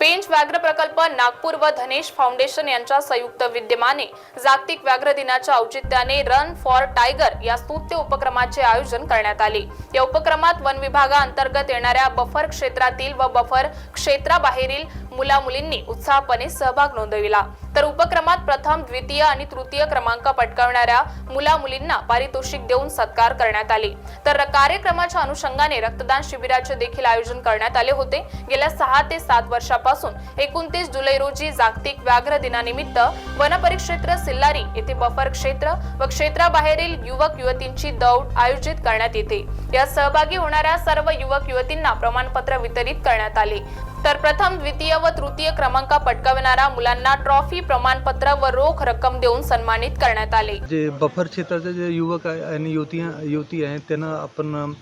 पेंच व्याघ्र प्रकल्प नागपूर व धनेश फाउंडेशन यांच्या संयुक्त विद्यमाने जागतिक व्याघ्र दिनाच्या औचित्याने रन फॉर टायगर या स्तुत्य उपक्रमाचे आयोजन करण्यात आले. या उपक्रमात वन विभागाअंतर्गत येणाऱ्या बफर क्षेत्रातील व बफर क्षेत्राबाहेरील मुला मुलींनी उत्साहपणे सहभाग नोंदविला. तर उपक्रमात प्रथम द्वितीय आणि तृतीय क्रमांक पटकावणाऱ्या मुला मुलींना पारितोषिक देऊन सत्कार करण्यात आले. तर कार्यक्रमाच्या अनुषंगाने रक्तदान शिबिराचे देखील आयोजन करण्यात आले होते. गेल्या सहा ते सात वर्षापासून एकोणतीस जुलै रोजी जागतिक व्याघ्र दिनानिमित्त वनपरिक्षेत्र सिल्लारी येथे बफर क्षेत्र व क्षेत्राबाहेरील युवक युवतींची दौड आयोजित करण्यात येते. या सहभागी होणाऱ्या सर्व युवक युवतींना प्रमाणपत्र वितरित करण्यात आले. तर प्रथम द्वितीय व तृतीय क्रमांक पटकावणाऱ्या मुलांना ट्रॉफी प्रमाणपत्र व रोख रक्कम देऊन सन्मानित करण्यात आले. जे बफर क्षेत्राचे जे युवक आहे आणि युवती युवती आहेत त्यांना आपण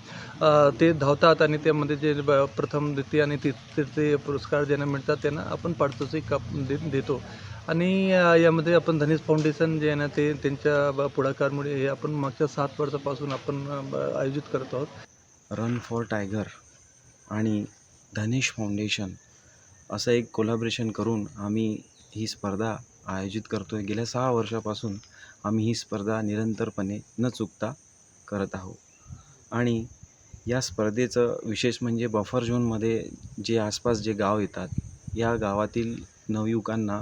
ते धावतात आणि त्यामध्ये जे ब- प्रथम द्वितीय आणि तृतीय पुरस्कार ज्यांना मिळतात त्यांना आपण पारितोषिक आप- दे- देतो. आणि यामध्ये आपण धनेश फाउंडेशन जे आहे ना ते त्यांच्या ब- पुढाकारमुळे हे आपण मागच्या सात वर्षापासून आपण आयोजित करत आहोत. रन फॉर टायगर आणि धनेश फाउंडेशन असं एक कोलॅबरेशन करून आम्ही ही स्पर्धा आयोजित करतो आहे गेल्या सहा वर्षापासून आम्ही ही स्पर्धा निरंतरपणे न चुकता करत आहोत. आणि या स्पर्धेचं विशेष म्हणजे बफर झोनमध्ये जे आसपास जे गाव येतात या गावातील नवयुवकांना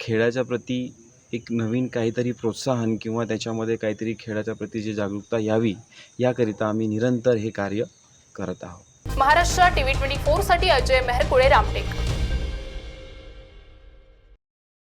खेळाच्या प्रती एक नवीन काहीतरी प्रोत्साहन किंवा त्याच्यामध्ये काहीतरी खेळाच्या प्रती जी जागरूकता यावी याकरिता आम्ही निरंतर हे कार्य करत आहोत. महाराष्ट्र टीव्ही ट्वेंटी फोरसाठी अजय मेहरकुळे रामटेक.